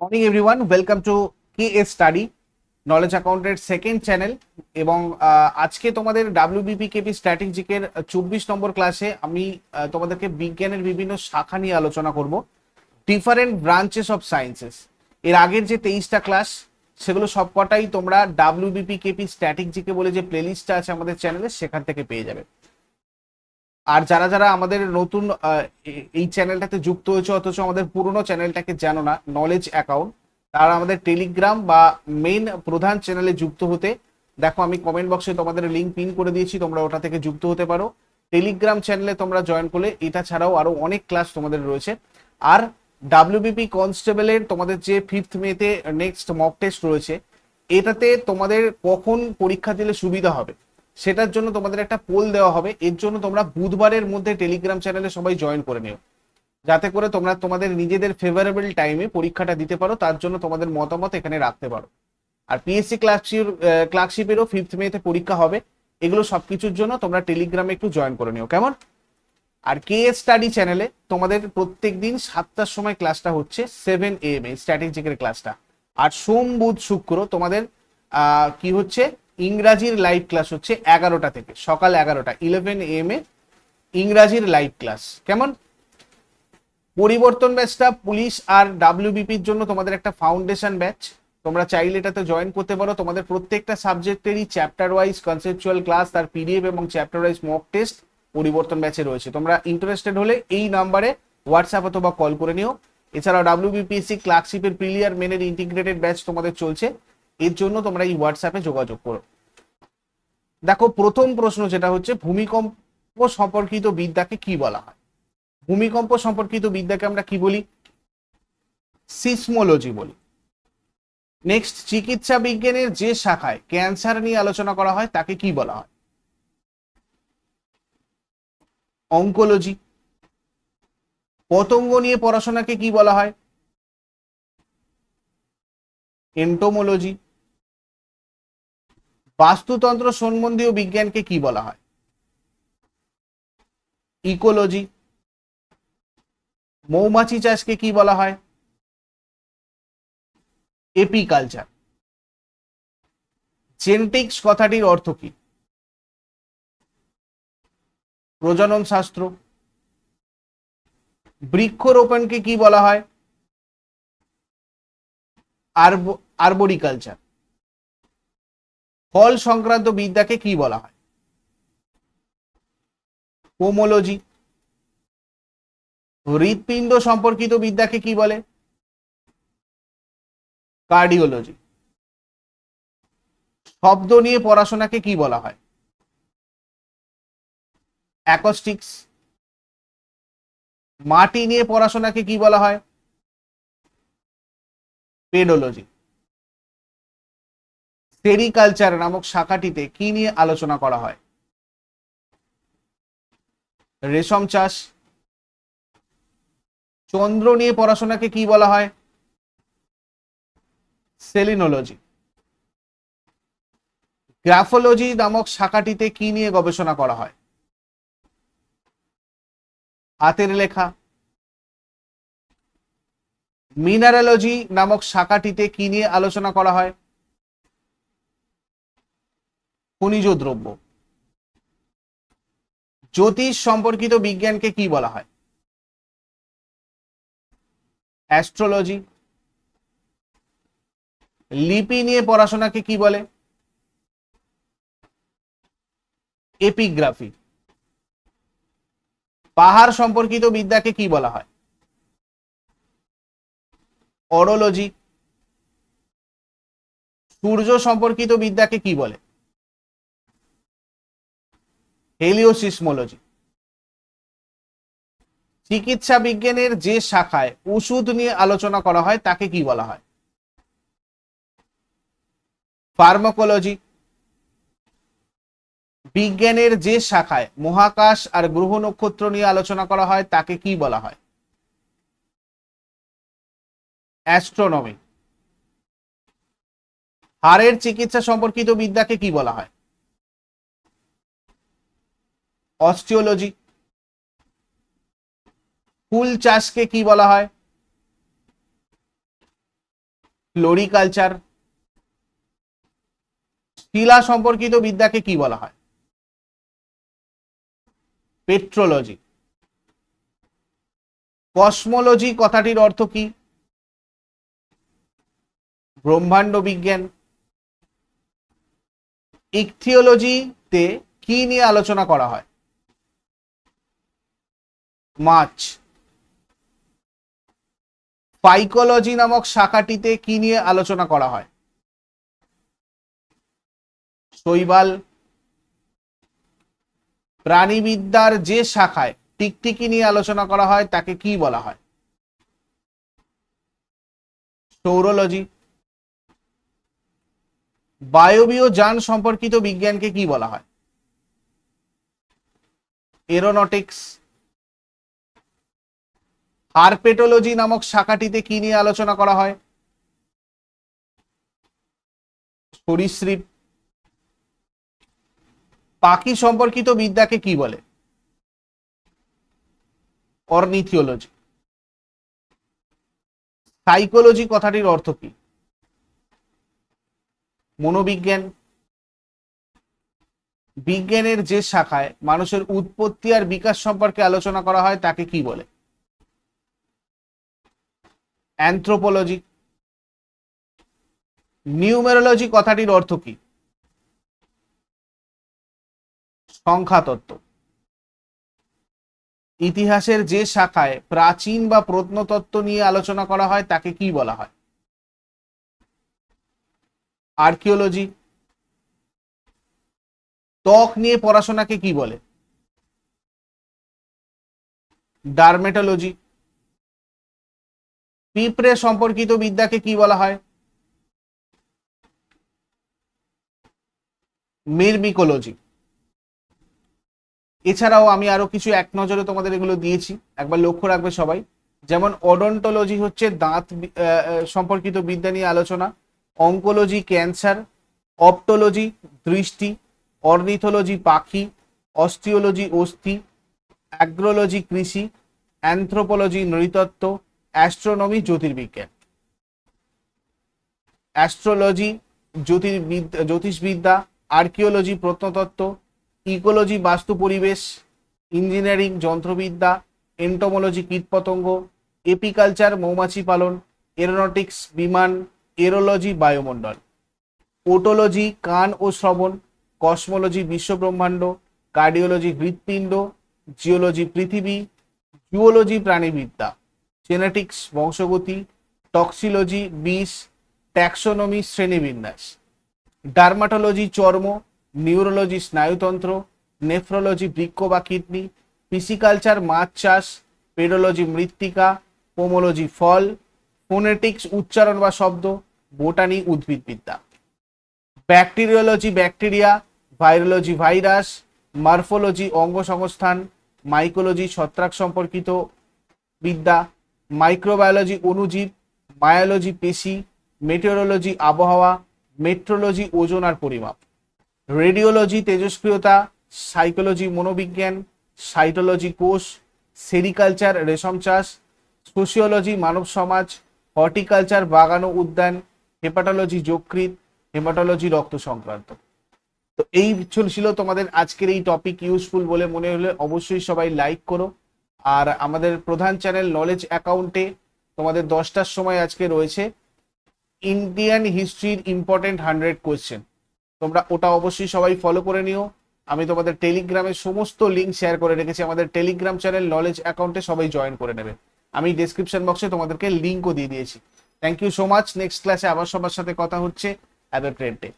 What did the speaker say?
Morning everyone welcome to K S study knowledge অ্যাকাউন্টের second channel এবং আজকে তোমাদের ডাব্লিউবিপি কেপি স্ট্র্যাটেজিকের চব্বিশ নম্বর ক্লাসে আমি তোমাদেরকে বিজ্ঞানের বিভিন্ন শাখা নিয়ে আলোচনা করব। ডিফারেন্ট ব্রাঞ্চেস অফ সায়েন্সেস এর আগের যে তেইশটা ক্লাস সেগুলো সবকটাই তোমরা ডাব্লিউবিপি কেপি স্ট্র্যাটেজিকে বলে যে প্লেলিস্টটা আছে আমাদের চ্যানেলে সেখান থেকে পেয়ে যাবে। আর যারা যারা আমাদের নতুন এই চ্যানেলটাতে যুক্ত হয়েছে, অথচ আমাদের পুরনো চ্যানেলটাকে জানো না নলেজ অ্যাকাউন্ট তারা আমাদের টেলিগ্রাম বা মেইন প্রধান চ্যানেলে যুক্ত হতে, দেখো আমি কমেন্ট বক্সে তোমাদের লিঙ্ক পিন করে দিয়েছি, তোমরা ওটা থেকে যুক্ত হতে পারো। টেলিগ্রাম চ্যানেলে তোমরা জয়েন করলে, এটা ছাড়াও আরও অনেক ক্লাস তোমাদের রয়েছে। আর ডাব্লিউবিপি কনস্টেবলের তোমাদের যে ফিফথ মেতে নেক্সট মক টেস্ট রয়েছে, এটাতে তোমাদের কখন পরীক্ষা দিলে সুবিধা হবে? সেটার জন্য তোমাদের একটা পোল দেওয়া হবে। এর জন্য তোমরা বুধবারের মধ্যে টেলিগ্রাম চ্যানেলে সবাই জয়েন করে নিও। যাতে করে তোমরা তোমাদের নিজেদের ফেভারেবল টাইমে পরীক্ষাটা দিতে পারো, তার জন্য তোমাদের মতামত এখানে রাখতে পারো। আর পিএসসি ক্লার্কশিপ ক্লার্কশিপেরও ফিফথ মেতে পরীক্ষা হবে। এগুলো সবকিছুর জন্য তোমরা টেলিগ্রামে একটু জয়েন করে নিও। কেমন? আর কে স্টাডি চ্যানেলে তোমাদের প্রত্যেক দিন সাতটার সময় ক্লাসটা হচ্ছে সেভেন এম এ স্ট্র্যাটেজিকের ক্লাসটা আর সোম, বুধ, শুক্র তোমাদের কি হচ্ছে? ইংরাজির লাইভ ক্লাস হচ্ছে এগারোটা থেকে, সকাল এগারোটা ইলেভেন এম এ ইংরাজির লাইভ ক্লাস কেমন? পরিবর্তন ব্যাচটা পুলিশ আর ডাব্লিউবিপির জন্য তোমাদের একটা ফাউন্ডেশন ব্যাচ তোমরা চাইলে এটাতে জয়েন করতে পারো। তোমাদের প্রত্যেকটা সাবজেক্টেরই চ্যাপ্টার ওয়াইজ কনসেপচুয়াল ক্লাস তার পিডিএফ এবং চ্যাপ্টার ওয়াইজ মক টেস্ট পরিবর্তন ব্যাচে রয়েছে। তোমরা ইন্টারেস্টেড হলে এই নাম্বারে হোয়াটসঅ্যাপ অথবা কল করে নিও। এছাড়াও ডাব্লিউবিপিএসসি ক্লার্কশিপের প্রিলিয়ার মেনের ইন্টিগ্রেটেড ব্যাচ তোমাদের চলছে। এর জন্য তোমরা এই হোয়াটসঅ্যাপে যোগাযোগ করো। দেখো, প্রথম প্রশ্ন যেটা হচ্ছে, ভূমিকম্প সম্পর্কিত বিদ্যাকে কি বলা হয়? ভূমিকম্প সম্পর্কিত বিদ্যাকে আমরা কি বলি? সিসমোলজি বলি। নেক্সট চিকিৎসা বিজ্ঞানের যে শাখায় ক্যান্সার নিয়ে আলোচনা করা হয়, তাকে কি বলা হয়? অঙ্কোলজি। পতঙ্গ নিয়ে পড়াশোনাকে কি বলা হয়? এন্টোমোলজি বাস্তুতন্ত্র সম্বন্ধীয় বিজ্ঞানকে কি বলা হয়? ইকোলজি। মৌমাছি চাষকে কি বলা হয়? এপিকালচার। জেনেটিক্স কথাটির অর্থ কি? প্রজনন শাস্ত্র। বৃক্ষরোপণকে কি বলা হয়? আরব- আরবোরিকালচার। ফল সংক্রান্ত বিদ্যাকে কি বলা হয়? পোমোলজি হৃৎপিণ্ড সম্পর্কিত বিদ্যাকে কি বলে? কার্ডিওলজি শব্দ নিয়ে পড়াশোনাকে কি বলা হয়? অ্যাকস্টিক্স মাটি নিয়ে পড়াশোনাকে কি বলা হয়? পেডোলজি সেরিকালচার নামক শাখাটিতে কি নিয়ে আলোচনা করা হয়? রেশম চাষ। চন্দ্র নিয়ে পড়াশোনাকে কি বলা হয়? সেলিনোলজি। গ্রাফোলজি নামক শাখাটিতে কি নিয়ে গবেষণা করা হয়? হাতের লেখা। মিনারেলজি নামক শাখাটিতে কি নিয়ে আলোচনা করা হয়? খনিজ দ্রব্য। জ্যোতিষ সম্পর্কিত বিজ্ঞানকে কি বলা হয়? অ্যাস্ট্রোলজি। লিপি নিয়ে পড়াশোনাকে কি বলে? এপিগ্রাফি। পাহাড় সম্পর্কিত বিদ্যাকে কি বলা হয়? অরোলজি। সূর্য সম্পর্কিত বিদ্যাকে কি বলে? হেলিওসিসমোলজি। চিকিৎসা বিজ্ঞানের যে শাখায় ওষুধ নিয়ে আলোচনা করা হয়, তাকে কি বলা হয়? ফার্মাকোলজি। বিজ্ঞানের যে শাখায় মহাকাশ আর গ্রহ নক্ষত্র নিয়ে আলোচনা করা হয়, তাকে কি বলা হয়? অ্যাস্ট্রোনমি। হাড়ের চিকিৎসা সম্পর্কিত বিদ্যাকে কি বলা হয়? অস্টিওলজি ফুল চাষকে কি বলা হয়? ফ্লোরিকালচার। শিলা সম্পর্কিত বিদ্যাকে কি বলা হয়? পেট্রোলজি। কসমোলজি কথাটির অর্থ কি? ব্রহ্মাণ্ড বিজ্ঞান। ইকথিওলজিতে কি নিয়ে আলোচনা করা হয়? মাছ। ফাইকোলজি নামক শাখাটিতে কি নিয়ে আলোচনা করা হয়? শৈবাল। প্রাণীবিদ্যার যে শাখায় টিকটিকি নিয়ে আলোচনা করা হয়, তাকে কি বলা হয়? সৌরোলজি। বায়বীয় যান সম্পর্কিত বিজ্ঞানকে কি বলা হয়? এরোনটিক্স। হারপেটোলজি নামক শাখাটিতে কি নিয়ে আলোচনা করা হয়? সরীসৃপ। পাখি সম্পর্কিত বিদ্যাকে কি বলে? অর্নিথিওলজি। সাইকোলজি কথাটির অর্থ কি? মনোবিজ্ঞান। বিজ্ঞানের যে শাখায় মানুষের উৎপত্তি আর বিকাশ সম্পর্কে আলোচনা করা হয়, তাকে কি বলে? অ্যান্থ্রোপোলজি নিউমেরোলজি কথাটির অর্থ কি? সংখ্যাতত্ত্ব ইতিহাসের যে শাখায় প্রাচীন বা প্রত্নতত্ত্ব নিয়ে আলোচনা করা হয়, তাকে কি বলা হয়? আর্কিওলজি ত্বক নিয়ে পড়াশোনাকে কি বলে? ডার্মেটোলজি পিঁপড়ে সম্পর্কিত বিদ্যাকে কি বলা হয়? মিরমিকোলজি। এছাড়াও আমি আরও কিছু এক নজরে তোমাদের এগুলো দিয়েছি, একবার লক্ষ্য রাখবে সবাই। যেমন অডন্টোলজি হচ্ছে দাঁত সম্পর্কিত বিদ্যা নিয়ে আলোচনা, অঙ্কোলজি ক্যান্সার, অপটোলজি দৃষ্টি, অর্নিথোলজি পাখি, অস্টিওলজি অস্থি, অ্যাগ্রোলজি কৃষি, অ্যান্থ্রোপোলজি নৃতত্ত্ব অ্যাস্ট্রোনমি, জ্যোতির্বিজ্ঞান। অ্যাস্ট্রোলজি জ্যোতির্বিদ্যা জ্যোতিষবিদ্যা, আর্কিওলজি, প্রত্নতত্ত্ব, ইকোলজি, বাস্তু পরিবেশ, ইঞ্জিনিয়ারিং, যন্ত্রবিদ্যা, এন্টোমোলজি, কীটপতঙ্গ, এপিকালচার, মৌমাছি পালন, এরোনটিক্স, বিমান, এরোলজি, বায়ুমণ্ডল। ওটোলজি, কান ও শ্রবণ, কসমোলজি, বিশ্বব্রহ্মাণ্ড, কার্ডিওলজি, হৃৎপিণ্ড, জিওলজি, পৃথিবী, জুওলজি, প্রাণীবিদ্যা। জেনেটিক্স বংশগতি টক্সিলজি বিষ ট্যাক্সোনমি শ্রেণীবিন্যাস। ডার্মাটোলজি চর্ম নিউরোলজি স্নায়ুতন্ত্র নেফ্রোলজি বৃক্ষ বা কিডনি পিসিকালচার মাছ চাষ পেডোলজি মৃত্তিকা পোমোলজি ফল ফোনেটিক্স উচ্চারণ বা শব্দ botany উদ্ভিদবিদ্যা। Bacteriology bacteria virology virus morphology অঙ্গ সংস্থান মাইকোলজি ছত্রাক সম্পর্কিত বিদ্যা। মাইক্রোবায়োলজি অনুজীব বায়োলজি পেশি, মেটেরোলজি আবহাওয়া, মেট্রোলজি ওজন আর পরিমাপ। রেডিওলজি তেজস্ক্রিয়তা, সাইকোলজি মনোবিজ্ঞান, সাইটোলজি কোষ, সেরিকালচার রেশম চাষ সোশিওলজি মানব সমাজ, হর্টিকালচার বাগান ও উদ্যান, হেপাটোলজি যকৃৎ হেমাটোলজি রক্ত সংক্রান্ত। তো এই ছিল তোমাদের আজকের এই টপিক ইউজফুল বলে মনে হলে অবশ্যই সবাই লাইক করো। আর আমাদের প্রধান চ্যানেল নলেজ অ্যাকাউন্টে তোমাদের দশটার সময় আজকে রয়েছে ইন্ডিয়ান হিস্ট্রির ইম্পর্টেন্ট হান্ড্রেড কোয়েশ্চেন তোমরা ওটা অবশ্যই সবাই ফলো করে নিও। আমি তোমাদের টেলিগ্রামের সমস্ত লিঙ্ক শেয়ার করে রেখেছি। আমাদের টেলিগ্রাম চ্যানেল নলেজ অ্যাকাউন্টে সবাই জয়েন করে নেবে। আমি ডেসক্রিপশন বক্সে তোমাদেরকে লিঙ্কও দিয়ে দিয়েছি। Thank you so much next ক্লাসে আবার সবার সাথে কথা হচ্ছে। Have a day